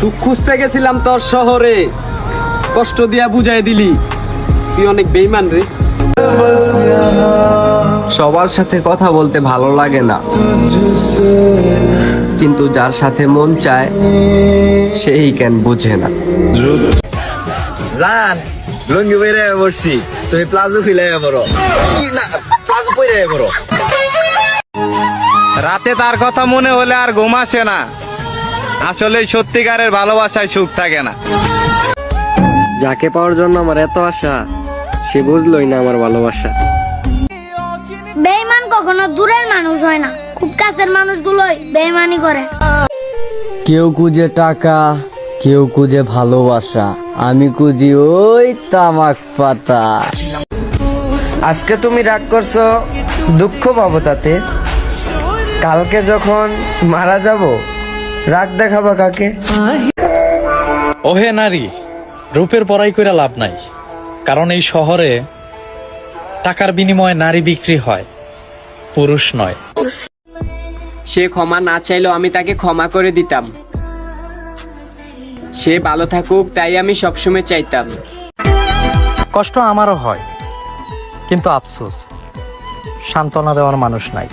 সুখ খুঁজতে গেছিলাম তোর শহরে। কষ্ট দিয়া বুঝাই দিলি। তুই অনেক বেইমান রে। সবার সাথে কথা বলতে ভালো লাগে না। কিন্তু যার সাথে মন চায়, সেই কেন বুঝে না। জান, লুঙ্গি পরে পড়ছি তুমি প্লাজো ফিলাই না, প্লাজো পরে পড়ো। রাতে তার কথা মনে হলে আর ঘুম আসে না। আসলে সত্যিকারের ভালোবাসায় সুখ থাকে না। যাকে পাওয়ার জন্য আমার এত আশা সে বুঝলোই না আমার ভালোবাসা। বেইমান কখনো দূরের মানুষ হয় না খুব কাছের মানুষগুলোই বেইমানি করে। কেউ খুঁজে টাকা কেউ খুঁজে ভালোবাসা আমি খুঁজি ওই তামাক পাতা। আজকে তুমি রাগ করছ দুঃখ পাবো তাতে। কালকে যখন মারা যাব রাগ দেখাবা কাকে? ওহে নারী রূপের পড়াই করে লাভ নাই। কারণ এই শহরে টাকার বিনিময়ে নারী বিক্রি হয় পুরুষ নয়। সে ক্ষমা না চাইলেও আমি তাকে ক্ষমা করে দিতাম। সে ভালো থাকুক তাই আমি সবসময় চাইতাম। কষ্ট আমারও হয় কিন্তু আফসোস সান্ত্বনা দেওয়ার মানুষ নাই।